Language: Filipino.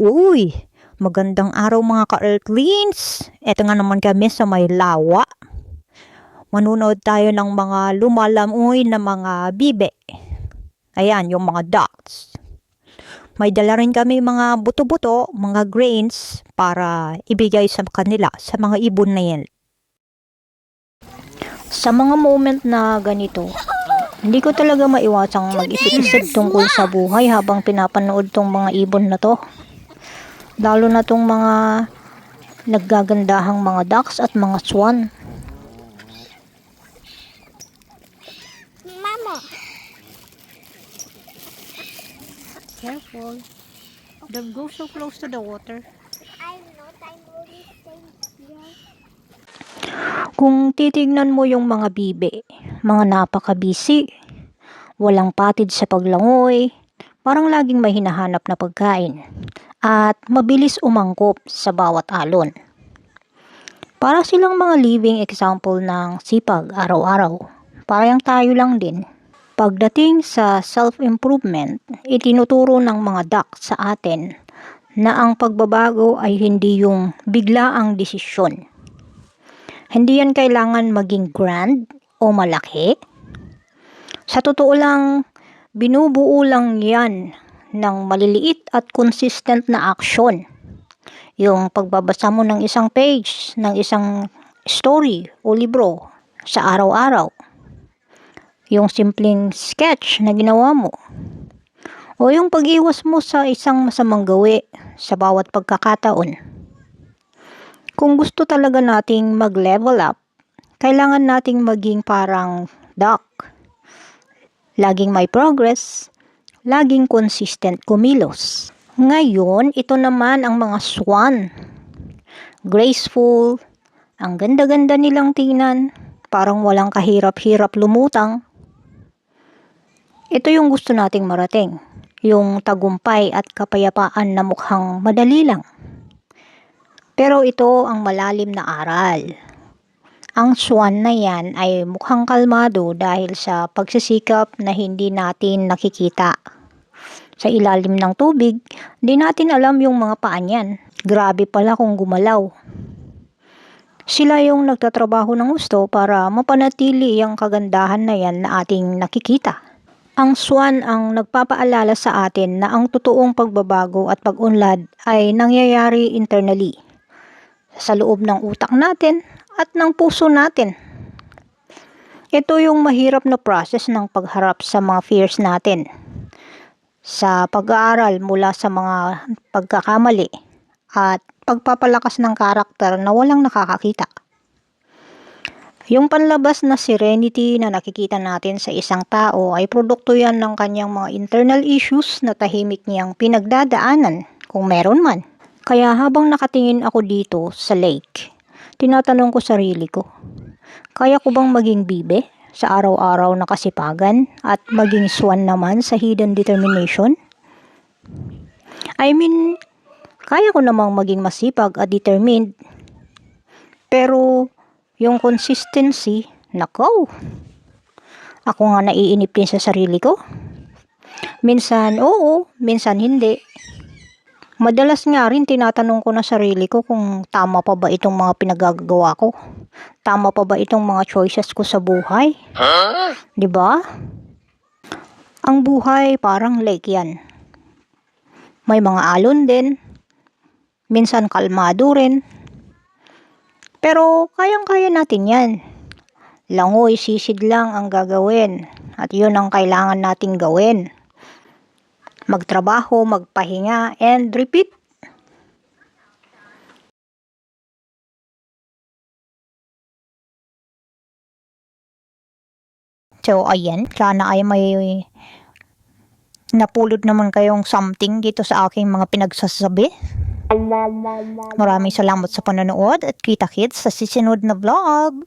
Uy, magandang araw mga ka-Earthlings. Ito nga naman kami sa may lawa. Manunood tayo ng mga lumalamoy na mga bibe. Ayan, yung mga ducks. May dala rin kami mga buto-buto, mga grains para ibigay sa kanila, sa mga ibon na yan. Sa mga moment na ganito, hindi ko talaga maiwasang mag-isip-isip tungkol sa buhay habang pinapanood tong mga ibon na to. Lalo na tong mga naggagandahang mga ducks at mga swan. Mama. Careful. Don't go so close to the water. I'm not. I'm staying here. Kung titignan mo yung mga bibe, mga napaka-busy, walang patid sa paglangoy, parang laging may hinahanap na pagkain, at mabilis umangkop sa bawat alon. Para silang mga living example ng sipag araw-araw. Parang tayo lang din. Pagdating sa self-improvement, itinuturo ng mga duck sa atin na ang pagbabago ay hindi yung biglaang desisyon hindi yan kailangan maging grand o malaki. Sa totoo lang, binubuo lang yan ng maliliit at consistent na action. Yung pagbabasa mo ng isang page, ng isang story o libro sa araw-araw. Yung simpleng sketch na ginawa mo. O yung pag-iwas mo sa isang masamang gawi sa bawat pagkakataon. Kung gusto talaga nating mag-level up, kailangan nating maging parang duck. Laging may progress, laging consistent kumilos. Ngayon, ito naman ang mga swan. Graceful, ang ganda-ganda nilang tingnan, parang walang kahirap-hirap lumutang. Ito yung gusto nating marating, yung tagumpay at kapayapaan na mukhang madali lang. Pero ito ang malalim na aral. Ang swan na yan ay mukhang kalmado dahil sa pagsisikap na hindi natin nakikita. Sa ilalim ng tubig, di natin alam yung mga paa niyan. Grabe pala kung gumalaw. Sila yung nagtatrabaho ng gusto para mapanatili ang kagandahan na yan na ating nakikita. Ang swan ang nagpapaalala sa atin na ang totoong pagbabago at pag-unlad ay nangyayari internally sa loob ng utak natin at ng puso natin. Ito yung mahirap na process ng pagharap sa mga fears natin. Sa pag-aaral mula sa mga pagkakamali at pagpapalakas ng karakter na walang nakakakita. Yung panlabas na serenity na nakikita natin sa isang tao ay produkto yan ng kanyang mga internal issues na tahimik niyang pinagdadaanan kung meron man. Kaya habang nakatingin ako dito sa lake, tinatanong ko sarili ko, kaya ko bang maging bibe sa araw-araw na kasipagan at maging swan naman sa hidden determination? I mean, kaya ko namang maging masipag at determined. Pero, yung consistency, nako. Ako nga naiinip din sa sarili ko. Minsan, oo, minsan hindi. Madalas nga rin tinatanong ko na sarili ko kung tama pa ba itong mga pinagagawa ko. Tama pa ba itong mga choices ko sa buhay? 'Di ba? Ang buhay parang lake yan. May mga alon din. Minsan kalmado rin. Pero kayang-kaya natin yan. Langoy sisid lang ang gagawin. At yun ang kailangan nating gawin magtrabaho, magpahinga, and repeat. So, ayan, sana ay may napulot naman kayong something dito sa aking mga pinagsasabi. Maraming salamat sa panonood at kita-kits sa sisunod na vlog.